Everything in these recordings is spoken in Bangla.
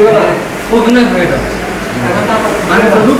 হয়ে মানে হ্যাঁ। মানে তোমার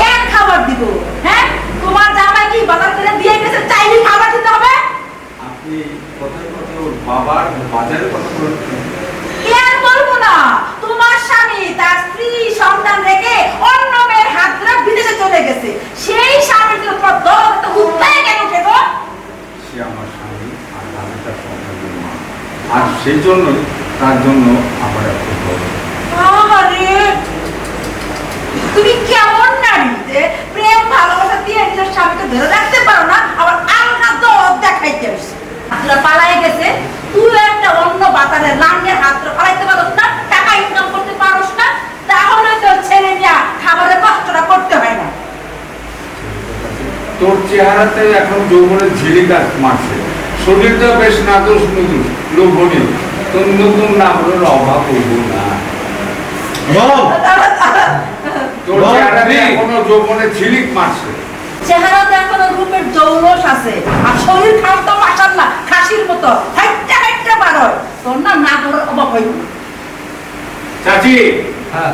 হ্যাঁ, খাবার দিব হ্যাঁ তোমার জামাই কি বাজার করে দিয়ে গেছে চাইলে খাবার দিতে হবে আপনি কথার কথা ওর বাবার বাজারের কথা বলছেন কেন বলব না তোমার স্বামী তার স্ত্রী সন্তান রেখে অন্য মেয়ের হাত ধরে বিদেশে চলে গেছে সেই স্বামীর জন্য তোমার দরদ উঠতে কেন উঠে গো সে আমার স্বামী আর আমি তার সন্তানের মা আর সেই জন্যই তার জন্য আমার এত তুমি কেমন নারী? যে প্রেম ভালোবাসা দিয়ে নিজের স্বামীকে ধরে রাখতে পারো না আবার আলগা দরদ দেখাইতে আসছে। হাতরা পালাই গেছে তুই একটা অন্য বাতারে হাতরা পালাইতে পারোস না টাকা ইনকাম করতে পারোস না তাহলে তোর ছেলে মেয়া খাবারের কষ্টটা করতে হয় না। তোর চেহারাতে এখন যৌবনের ঝিলিকা মারছে। শরীরটা বেশ নতুন লোভনীয়। তোর নতুন নাম হলো অভাব হইব না। তোর বাহ, এখনও যৌবনের ঝিলিক মারছে। চেহারাতে এখনও রূপের জৌলস আছে। আর শরীর খাম তো মাসাল্লাহ খাসির মতো। হাইটটা হাইটটা বারোয় তোর না না করার অভাব হইব না। চাচি হ্যাঁ।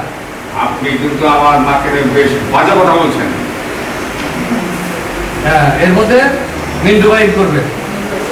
আপনি কিন্তু আমার মাকে বেশ বাজে কথা বলছেন। হ্যাঁ এর মধ্যে মিন্টু বাইক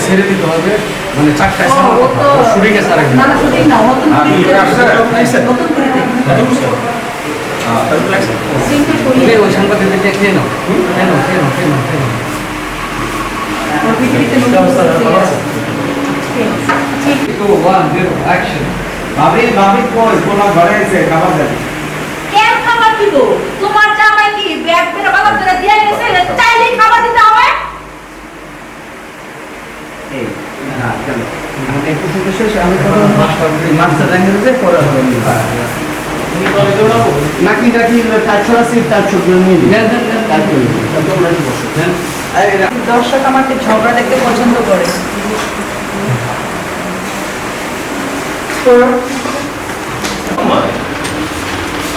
ছেড়ে দিতে হবে চারটায় ও, ও তো- শুটিং এ সারা না, না, শুটিং না, নতুন করে ঠিক আছে। নতুন করে দিন। সিম্পল করি। তুমি ওই সাংবাদিকদেরকে খেয়ে নাও খেয়ে নাও খেয়ে নাও খেয়ে নাও খেয়ে নাও ওর পৃথিবীতে নতুন কিছু আছে। ঠিক। টু ওয়ান জিরো অ্যাকশন ভাবি ভাবি কই কোনা ঘরে এসে খাবার দেন কেন খাবার দিব? তোমার জামাই কি ব্যাগ বেরো বাবা করে দিয়ে গেছে? চাইলেই খাবার দিতে হবে? এই চলো আমি একটু থেকে আমি তখন মাস্টার ল্যাঙ্গুয়েজে পড়া হবে নাকি নাকি তাছাড়া সিট তার ছবি নিয়ে দিই নেন নেন নেন। তারপরে তোমরা একটু বসো নেন। দর্শক আমাকে ঝগড়া দেখতে পছন্দ করে।